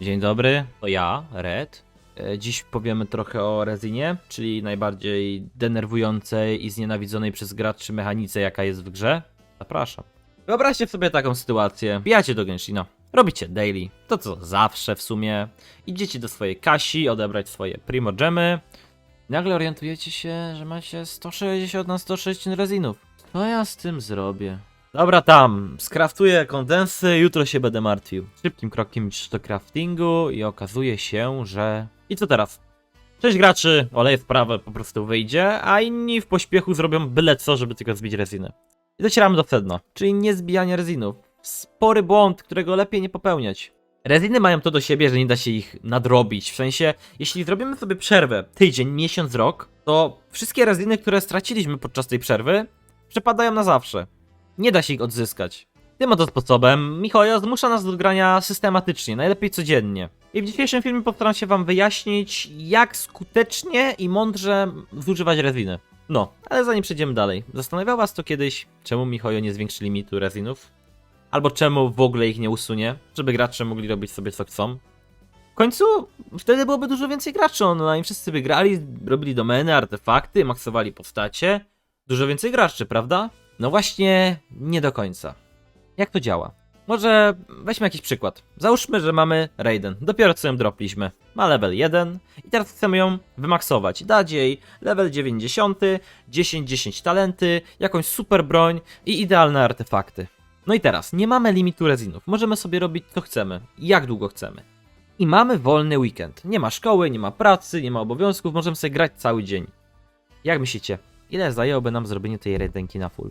Dzień dobry, to ja, Red. E, Dziś powiemy trochę o Rezinie, czyli najbardziej denerwującej i znienawidzonej przez graczy mechanice, jaka jest w grze. Zapraszam. Wyobraźcie sobie taką sytuację. Bijacie do Genshina, robicie daily, to co zawsze w sumie. Idziecie do swojej kasi, odebrać swoje primo gemy. Nagle orientujecie się, że macie 160 na 160 rezinów. Co ja z tym zrobię? Dobra tam, skraftuję kondensy, jutro się będę martwił. Szybkim krokiem idziesz do craftingu i okazuje się, że... I co teraz? Część graczy oleje w prawo po prostu wyjdzie, a inni w pośpiechu zrobią byle co, żeby tylko zbić rezynę. I docieramy do sedna, czyli nie zbijanie rezinów. Spory błąd, którego lepiej nie popełniać. Reziny mają to do siebie, że nie da się ich nadrobić. W sensie, jeśli zrobimy sobie przerwę tydzień, miesiąc, rok, to wszystkie reziny, które straciliśmy podczas tej przerwy, przepadają na zawsze. Nie da się ich odzyskać. Tym oto sposobem Michoja zmusza nas do grania systematycznie, najlepiej codziennie. I w dzisiejszym filmie postaram się wam wyjaśnić, jak skutecznie i mądrze zużywać reziny. No, ale zanim przejdziemy dalej, zastanawiał was to kiedyś, czemu Michojo nie zwiększy limitu rezinów? Albo czemu w ogóle ich nie usunie, żeby gracze mogli robić sobie co chcą? W końcu wtedy byłoby dużo więcej graczy online, wszyscy by grali, robili domeny, artefakty, maksowali postacie. Dużo więcej graczy, prawda? No właśnie, nie do końca. Jak to działa? Może weźmy jakiś przykład. Załóżmy, że mamy Raiden. Dopiero co ją dropliśmy. Ma level 1 i teraz chcemy ją wymaksować. Dać jej level 90, 10-10 talenty, jakąś super broń i idealne artefakty. No i teraz, nie mamy limitu rezinów. Możemy sobie robić co chcemy, jak długo chcemy. I mamy wolny weekend. Nie ma szkoły, nie ma pracy, nie ma obowiązków, możemy sobie grać cały dzień. Jak myślicie, ile zajęłoby nam zrobienie tej Raidenki na full?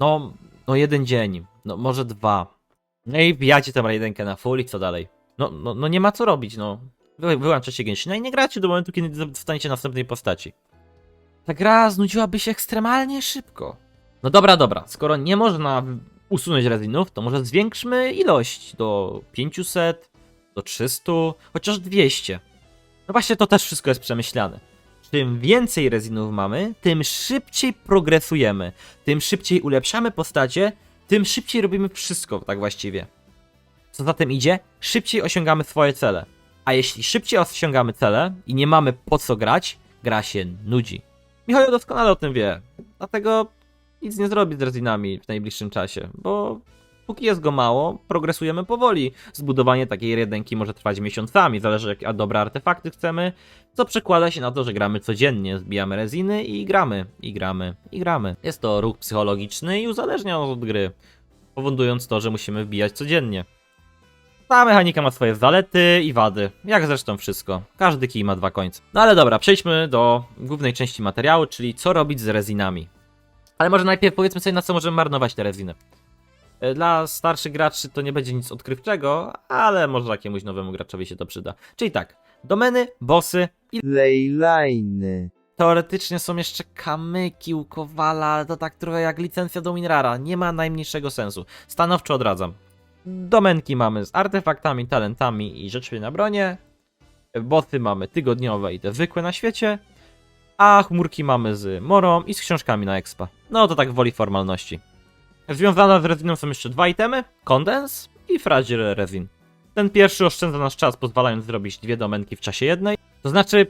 No, no jeden dzień, no może dwa. No i wbijacie tę Raidenkę na full i co dalej? No, no, no nie ma co robić, no. Wy, wyłączacie Genshina i nie gracie do momentu, kiedy dostaniecie następnej postaci. Ta gra znudziłaby się ekstremalnie szybko. No dobra, dobra, skoro nie można usunąć rezinów, to może zwiększmy ilość do 500, do 300, chociaż 200. No właśnie to też wszystko jest przemyślane. Czym więcej rezinów mamy, tym szybciej progresujemy, tym szybciej ulepszamy postacie, tym szybciej robimy wszystko tak właściwie. Co za tym idzie, szybciej osiągamy swoje cele. A jeśli szybciej osiągamy cele i nie mamy po co grać, gra się nudzi. Michał doskonale o tym wie, dlatego nic nie zrobi z rezinami w najbliższym czasie, bo póki jest go mało, progresujemy powoli. Zbudowanie takiej jedynki może trwać miesiącami, zależy jakie dobre artefakty chcemy, co przekłada się na to, że gramy codziennie, zbijamy reziny i gramy, i gramy, i gramy. Jest to ruch psychologiczny i uzależnia od gry, powodując to, że musimy wbijać codziennie. Ta mechanika ma swoje zalety i wady, jak zresztą wszystko. Każdy kij ma dwa końce. No ale dobra, przejdźmy do głównej części materiału, czyli co robić z rezinami. Ale może najpierw powiedzmy sobie, na co możemy marnować te reziny. E, Dla starszych graczy to nie będzie nic odkrywczego, ale może jakiemuś nowemu graczowi się to przyda. Czyli tak, domeny, bossy i Leyline. teoretycznie są jeszcze kamyki u Kowala, ale to tak trochę jak licencja do Minrara, nie ma najmniejszego sensu. Stanowczo odradzam. Domenki mamy z artefaktami, talentami i rzeczami na bronie. Bossy mamy tygodniowe i te zwykłe na świecie. A chmurki mamy z morą i z książkami na expa. No to tak woli formalności. Związane z reziną są jeszcze dwa itemy, kondens i fragile resin. Ten pierwszy oszczędza nasz czas, pozwalając zrobić dwie domenki w czasie jednej. To znaczy,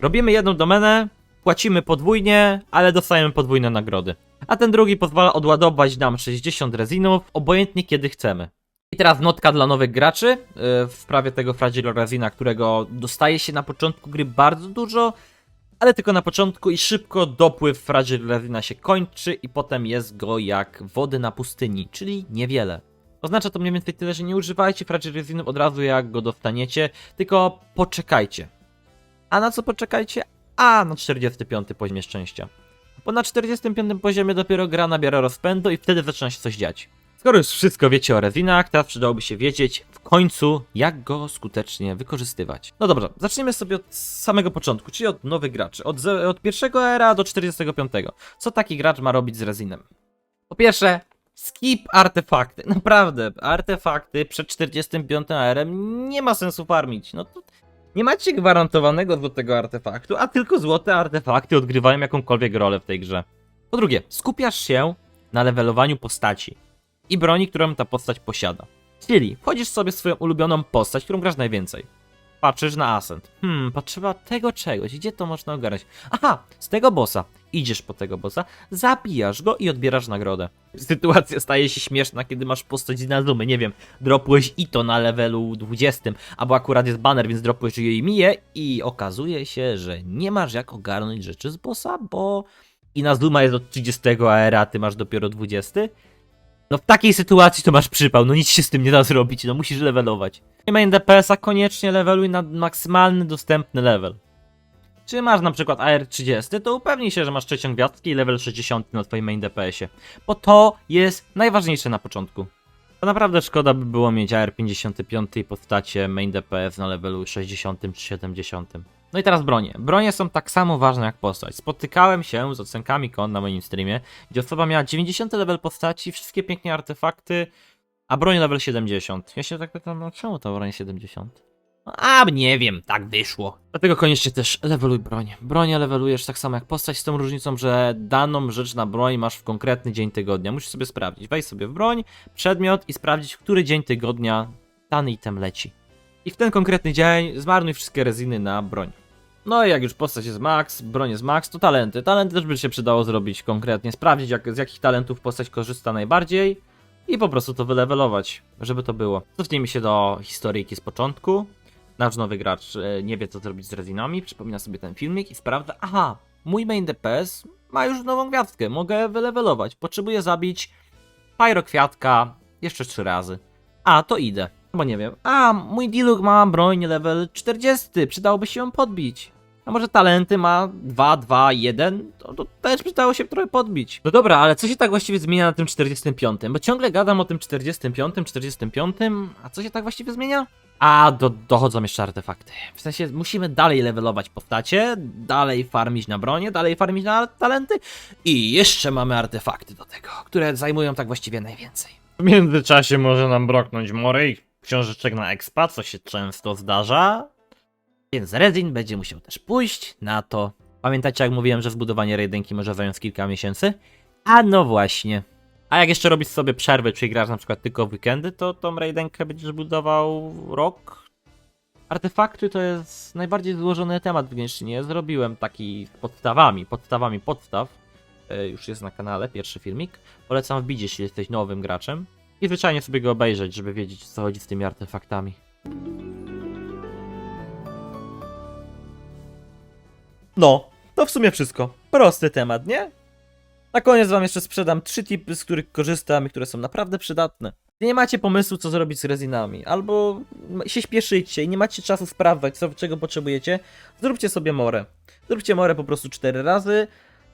robimy jedną domenę, płacimy podwójnie, ale dostajemy podwójne nagrody. A ten drugi pozwala odładować nam 60 rezinów, obojętnie kiedy chcemy. I teraz notka dla nowych graczy yy, w sprawie tego fragile resina, którego dostaje się na początku gry bardzo dużo, ale tylko na początku i szybko dopływ Fragile się kończy i potem jest go jak wody na pustyni, czyli niewiele. Oznacza to mniej więcej tyle, że nie używajcie Fragile od razu jak go dostaniecie, tylko poczekajcie. A na co poczekajcie? A na 45 poziomie szczęścia. Bo na 45 poziomie dopiero gra nabiera rozpędu i wtedy zaczyna się coś dziać. Skoro już wszystko wiecie o rezinach, teraz przydałoby się wiedzieć w końcu, jak go skutecznie wykorzystywać. No dobrze, zaczniemy sobie od samego początku, czyli od nowych graczy. Od, od pierwszego era do 45. Co taki gracz ma robić z rezinem? Po pierwsze, skip artefakty. Naprawdę, artefakty przed 45 erem nie ma sensu farmić. No to nie macie gwarantowanego złotego artefaktu, a tylko złote artefakty odgrywają jakąkolwiek rolę w tej grze. Po drugie, skupiasz się na levelowaniu postaci i broni, którą ta postać posiada. Czyli wchodzisz sobie w swoją ulubioną postać, którą grasz najwięcej. Patrzysz na ascent. Hmm, potrzeba tego czegoś. Gdzie to można ogarnąć? Aha, z tego bossa. Idziesz po tego bossa, zabijasz go i odbierasz nagrodę. Sytuacja staje się śmieszna, kiedy masz postać z Inazumy. Nie wiem, dropłeś Ito na levelu 20, albo akurat jest banner, więc dropłeś jej miję i okazuje się, że nie masz jak ogarnąć rzeczy z bossa, bo Inazuma jest od 30 AR, a ty masz dopiero 20. No w takiej sytuacji to masz przypał, no nic się z tym nie da zrobić, no musisz levelować. Nie main DPS-a koniecznie leveluj na maksymalny dostępny level. Czy masz na przykład AR30, to upewnij się, że masz trzecią gwiazdkę i level 60 na twoim main DPS-ie. Bo to jest najważniejsze na początku. To naprawdę szkoda by było mieć AR55 i postacie main DPS na levelu 60 czy 70. No i teraz bronie. Bronie są tak samo ważne jak postać. Spotykałem się z ocenkami kon na moim streamie, gdzie osoba miała 90 level postaci, wszystkie pięknie artefakty, a broń level 70. Ja się tak pytam, no czemu to broń 70? No, A, nie wiem, tak wyszło. Dlatego koniecznie też leveluj broń. Broń levelujesz tak samo jak postać, z tą różnicą, że daną rzecz na broń masz w konkretny dzień tygodnia. Musisz sobie sprawdzić. Wejdź sobie w broń, przedmiot i sprawdzić, który dzień tygodnia dany item leci. I w ten konkretny dzień zmarnuj wszystkie reziny na broń. No i jak już postać jest max, broń jest max, to talenty. Talenty też by się przydało zrobić konkretnie, sprawdzić jak, z jakich talentów postać korzysta najbardziej i po prostu to wylevelować, żeby to było. Cofnijmy się do historyjki z początku. Nasz nowy gracz e, nie wie co zrobić z rezinami, przypomina sobie ten filmik i sprawdza, aha, mój main DPS ma już nową gwiazdkę, mogę wylevelować. Potrzebuję zabić Pyrokwiatka jeszcze trzy razy. A, to idę. Bo nie wiem. A, mój Diluk ma broń level 40, przydałoby się ją podbić. A może talenty ma 2, 2, 1? To, to też przydało się trochę podbić. No dobra, ale co się tak właściwie zmienia na tym 45? Bo ciągle gadam o tym 45, 45, a co się tak właściwie zmienia? A, do, dochodzą jeszcze artefakty. W sensie musimy dalej levelować postacie, dalej farmić na bronię, dalej farmić na talenty i jeszcze mamy artefakty do tego, które zajmują tak właściwie najwięcej. W międzyczasie może nam broknąć mory i książeczek na expa, co się często zdarza. Więc Rezin będzie musiał też pójść na to. Pamiętacie jak mówiłem, że zbudowanie rejdenki może zająć kilka miesięcy? A no właśnie. A jak jeszcze robisz sobie przerwy, czyli grasz na przykład tylko w weekendy, to tą rejdenkę będziesz budował rok? Artefakty to jest najbardziej złożony temat w Genshinie. Zrobiłem taki z podstawami, podstawami podstaw. E, Już jest na kanale, pierwszy filmik. Polecam wbić, jeśli jesteś nowym graczem. I zwyczajnie sobie go obejrzeć, żeby wiedzieć co chodzi z tymi artefaktami. No, to w sumie wszystko. Prosty temat, nie? Na koniec wam jeszcze sprzedam trzy tipy, z których korzystam i które są naprawdę przydatne. Gdy nie macie pomysłu, co zrobić z rezinami, albo się śpieszycie i nie macie czasu sprawdzać, co, czego potrzebujecie, zróbcie sobie morę. Zróbcie morę po prostu cztery razy,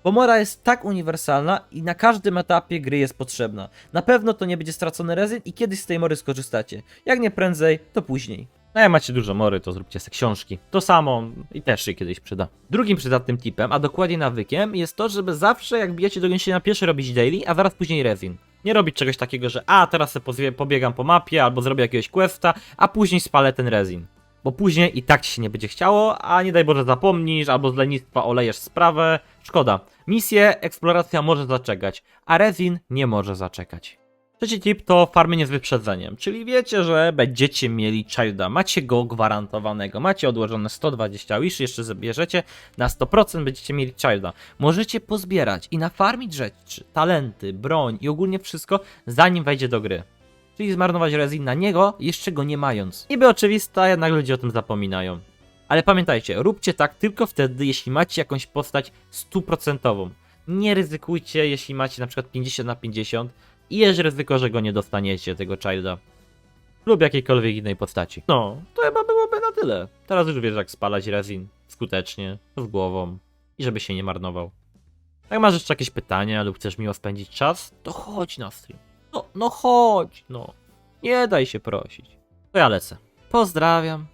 bo mora jest tak uniwersalna i na każdym etapie gry jest potrzebna. Na pewno to nie będzie stracony rezyn i kiedyś z tej mory skorzystacie. Jak nie prędzej, to później. No jak macie dużo mory, to zróbcie sobie książki. To samo i też się kiedyś przyda. Drugim przydatnym tipem, a dokładnie nawykiem, jest to, żeby zawsze jak bijecie do gęsienia pierwszy robić daily, a zaraz później rezin. Nie robić czegoś takiego, że a teraz sobie pobiegam po mapie, albo zrobię jakiegoś questa, a później spalę ten rezin. Bo później i tak ci się nie będzie chciało, a nie daj Boże zapomnisz, albo z lenistwa olejesz sprawę. Szkoda. Misję, eksploracja może zaczekać, a rezin nie może zaczekać. Trzeci tip to farmienie z wyprzedzeniem, czyli wiecie, że będziecie mieli childa, macie go gwarantowanego, macie odłożone 120 wish, jeszcze zabierzecie, na 100% będziecie mieli childa. Możecie pozbierać i nafarmić rzeczy, talenty, broń i ogólnie wszystko, zanim wejdzie do gry. Czyli zmarnować rezin na niego, jeszcze go nie mając. Niby oczywista, jednak ludzie o tym zapominają. Ale pamiętajcie, róbcie tak tylko wtedy, jeśli macie jakąś postać stuprocentową. Nie ryzykujcie, jeśli macie na przykład 50 na 50 i jest ryzyko, że go nie dostaniecie, tego childa. Lub jakiejkolwiek innej postaci. No, to chyba byłoby na tyle. Teraz już wiesz, jak spalać rezin skutecznie, z głową i żeby się nie marnował. Jak masz jeszcze jakieś pytania lub chcesz miło spędzić czas, to chodź na stream. No, no chodź, no. Nie daj się prosić. To ja lecę. Pozdrawiam.